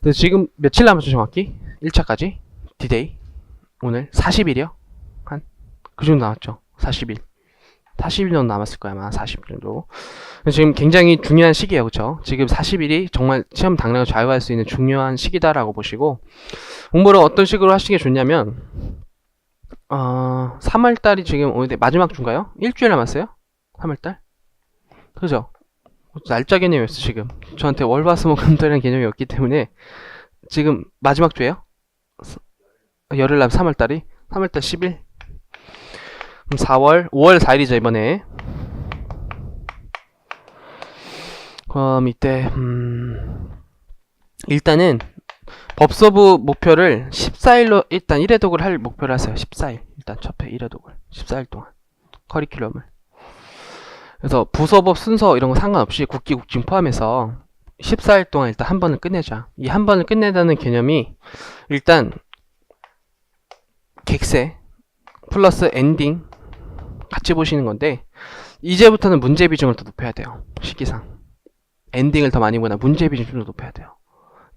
근데 지금 며칠 남았죠 정확히? 1차까지 디데이 오늘 40일이요? 한 그 정도 남았죠 40일 40일 정도 남았을 거야 아마 40일 정도 지금 굉장히 중요한 시기예요 그쵸? 지금 40일이 정말 시험 당락을 좌우할 수 있는 중요한 시기다라고 보시고 공부를 어떤 식으로 하시는 게 좋냐면 어, 3월달이 지금 오늘 마지막 주인가요? 일주일 남았어요? 3월달? 그죠? 날짜 개념이 없어 지금. 저한테 월화수목금토라는 개념이 없기 때문에 지금 마지막 주예요? 열흘 남 3월달이? 3월달 10일? 그럼 4월 5월 4일이죠 이번에. 그럼 이때 음 일단은 법서부 목표를 14일로 일단 1회 독을 할 목표를 하세요. 14일. 일단 첫회 1회 독을. 14일 동안. 커리큘럼을 그래서 부서법 순서 이런 거 상관없이 국기 국진 포함해서 14일 동안 일단 한 번을 끝내자. 이 한 번을 끝내다는 개념이 일단 객세 플러스 엔딩 같이 보시는 건데 이제부터는 문제 비중을 더 높여야 돼요. 시기상. 엔딩을 더 많이 보나 문제 비중 좀 더 높여야 돼요.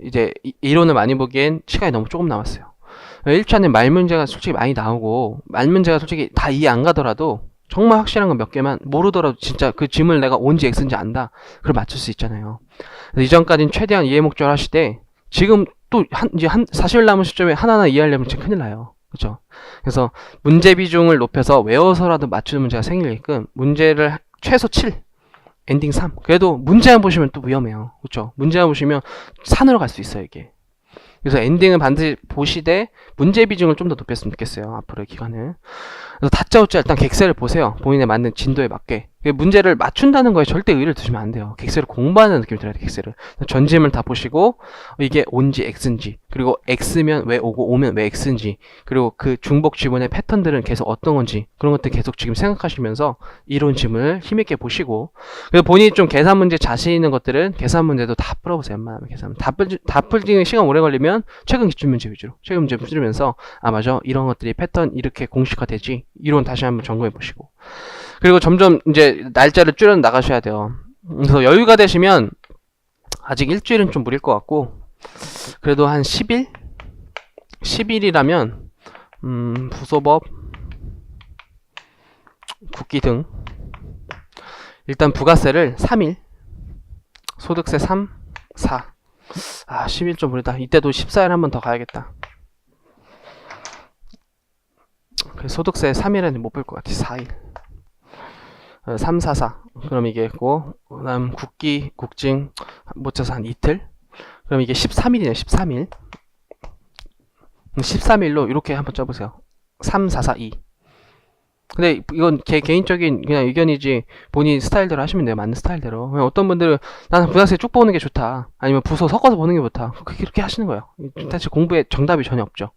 이제 이- 이론을 많이 보기엔 시간이 너무 조금 남았어요. 1차는 말 문제가 솔직히 많이 나오고 말 문제가 솔직히 다 이해 안 가더라도 정말 확실한 거몇 개만 모르더라도 진짜 그 짐을 내가 온지 X인지 안다. 그럼 맞출 수 있잖아요. 이전까지는 최대한 이해 목적을 하시되 지금 또 한, 이제 한 40일 남은 시점에 하나하나 이해하려면 진짜 큰일 나요. 그죠? 그래서 문제 비중을 높여서 외워서라도 맞추는 문제가 생기게끔 문제를 하- 최소 7, 엔딩 3. 그래도 문제만 보시면 또 위험해요. 그죠? 문제만 보시면 산으로 갈 수 있어요, 이게. 그래서 엔딩은 반드시 보시되 문제 비중을 좀 더 높였으면 좋겠어요. 앞으로의 기간을. 그래서 다짜고짜 일단 객세를 보세요. 본인에 맞는 진도에 맞게. 그 문제를 맞춘다는 거에 절대 의의를 두시면 안 돼요. 객세를 공부하는 느낌이 들어야 돼, 객세를. 전짐을 다 보시고, 이게 온지 X인지, 그리고 X면 왜 오고 오면 왜 X인지, 그리고 그 중복 지문의 패턴들은 계속 어떤 건지, 그런 것들 계속 지금 생각하시면서 이론 지문을 힘있게 보시고, 그래서 본인이 좀 계산 문제 자신 있는 것들은 계산 문제도 다 풀어보세요. 웬만하면 계산. 다 풀, 다 풀지는 시간 오래 걸리면 최근 기출 문제 위주로, 최근 문제 풀으면서, 아, 맞아. 이런 것들이 패턴 이렇게 공식화되지. 이론 다시 한번 점검해 보시고. 그리고 점점 이제 날짜를 줄여 나가셔야 돼요. 그래서 여유가 되시면 아직 일주일은 좀 무리일 것 같고 그래도 한 10일? 10일이라면 음, 부소법 국기 등 일단 부가세를 3일 소득세 3, 4 아, 10일 좀 무리다. 이때도 14일 한 번 더 가야겠다. 그 소득세 3일에는 못 볼 것 같아. 4일. 3, 4, 4. 그럼 이게 있고, 그 다음 국기, 국징, 못 쳐서 한 이틀? 그럼 이게 13일이네요, 13일. 13일로 이렇게 한번 쪄보세요. 3, 4, 4, 2. 근데 이건 개, 개인적인 그냥 의견이지 본인 스타일대로 하시면 돼요. 맞는 스타일대로. 그냥 어떤 분들은 나는 부가세 쭉 보는 게 좋다. 아니면 부서 섞어서 보는 게 좋다. 그렇게 그렇게 하시는 거예요. 사실 공부에 정답이 전혀 없죠.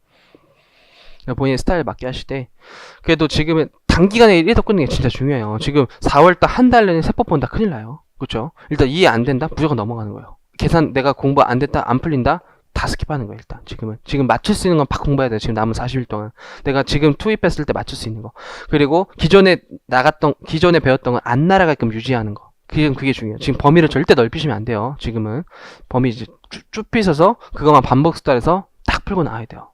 본인의 스타일 맞게 하시되 그래도 지금은 단기간에 1더 끊는 게 진짜 중요해요. 지금 4월달 한 달 내내 세법 본다 큰일 나요. 그렇죠? 일단 이해 안 된다 무조건 넘어가는 거예요. 계산 내가 공부 안 됐다 안 풀린다 다 스킵하는 거예요. 일단 지금은 지금 맞출 수 있는 건 팍 공부해야 돼요. 지금 남은 40일 동안 내가 지금 투입했을 때 맞출 수 있는 거 그리고 기존에 나갔던 기존에 배웠던 건 안 날아가게끔 유지하는 거. 그게 그게 중요해요. 지금 범위를 절대 넓히시면 안 돼요. 지금은 범위 이제 쭉, 쭉 삐셔서 그것만 반복 수달해서 딱 풀고 나와야 돼요.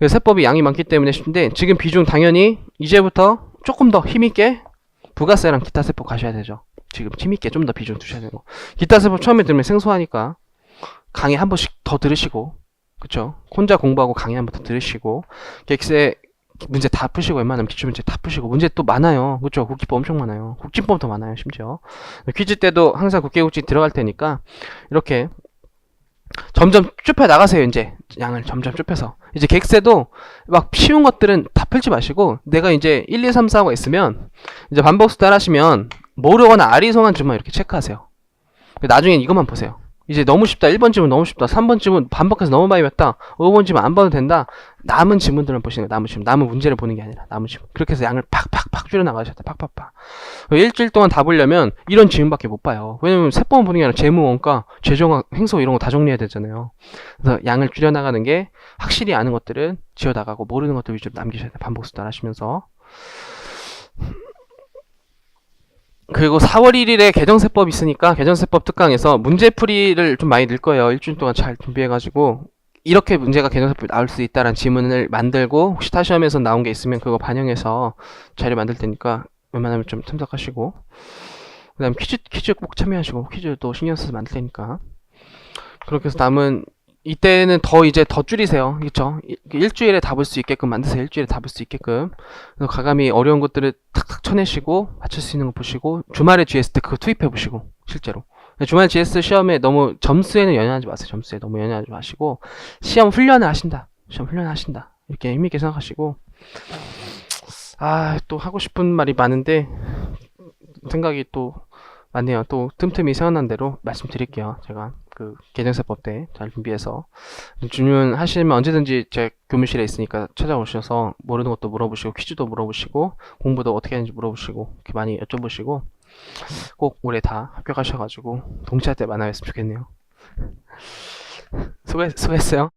세법이 양이 많기 때문에 쉽는데 지금 비중 당연히 이제부터 조금 더 힘있게 부가세랑 기타 세법 가셔야 되죠. 지금 힘있게 좀 더 비중 두셔야 되고. 기타 세법 처음에 들으면 생소하니까 강의 한 번씩 더 들으시고 그쵸? 혼자 공부하고 강의 한 번 더 들으시고 객세 문제 다 푸시고 웬만하면 기출 문제 다 푸시고 문제 또 많아요. 그쵸? 국기법 엄청 많아요. 국진법 더 많아요 심지어. 퀴즈 때도 항상 국계국지 들어갈 테니까 이렇게 점점 좁혀 나가세요 이제. 양을 점점 좁혀서. 이제 객세도 막 쉬운 것들은 다 풀지 마시고 내가 이제 1, 2, 3, 4가 있으면 이제 반복 수달 하시면 모르거나 아리송한 줄만 이렇게 체크하세요. 나중에 이것만 보세요 이제 너무 쉽다. 1번 지문 너무 쉽다. 3번 지문 반복해서 너무 많이 봤다. 5번 지문 안 봐도 된다. 남은 지문들만 보시는 거예요. 남은 지문. 남은 문제를 보는 게 아니라 남은 지문. 그렇게 해서 양을 팍팍팍 줄여 나가셔야 돼 팍팍팍. 일주일 동안 다 보려면 이런 지문밖에 못 봐요. 왜냐면 세 번 보는 게 아니라 재무 원가 재정학 행소 이런 거 다 정리해야 되잖아요. 그래서 양을 줄여 나가는 게 확실히 아는 것들은 지워 나가고 모르는 것들 위주로 남기셔야 돼 반복 수달 하시면서 그리고 4월 1일에 개정세법 있으니까 개정세법 특강에서 문제풀이를 좀 많이 낼 거예요. 일주일 동안 잘 준비해가지고 이렇게 문제가 개정세법에 나올 수 있다라는 지문을 만들고 혹시 타 시험에서 나온 게 있으면 그거 반영해서 자료 만들 테니까 웬만하면 좀 참석하시고 그 다음 퀴즈 퀴즈 꼭 참여하시고 퀴즈도 신경 써서 만들 테니까 그렇게 해서 남은 이때는 더 이제 더 줄이세요. 그렇죠? 일주일에 다 볼 수 있게끔 만드세요. 일주일에 다 볼 수 있게끔. 그래서 가감이 어려운 것들을 탁탁 쳐내시고 맞출 수 있는 거 보시고 주말에 GS 때 그거 투입해 보시고 실제로. 주말 GS 시험에 너무 점수에는 연연하지 마세요. 점수에 너무 연연하지 마시고 시험 훈련을 하신다. 시험 훈련을 하신다. 이렇게 힘있게 생각하시고 아 또 하고 싶은 말이 많은데 생각이 또 많네요. 또 틈틈이 생각난 대로 말씀드릴게요. 제가 그 개정세법 때 잘 준비해서 질문하시면 언제든지 제 교무실에 있으니까 찾아오셔서 모르는 것도 물어보시고 퀴즈도 물어보시고 공부도 어떻게 하는지 물어보시고 이렇게 많이 여쭤보시고 꼭 올해 다 합격하셔가지고 동시할 때 만나뵀으면 좋겠네요. 수고, 수고했어요.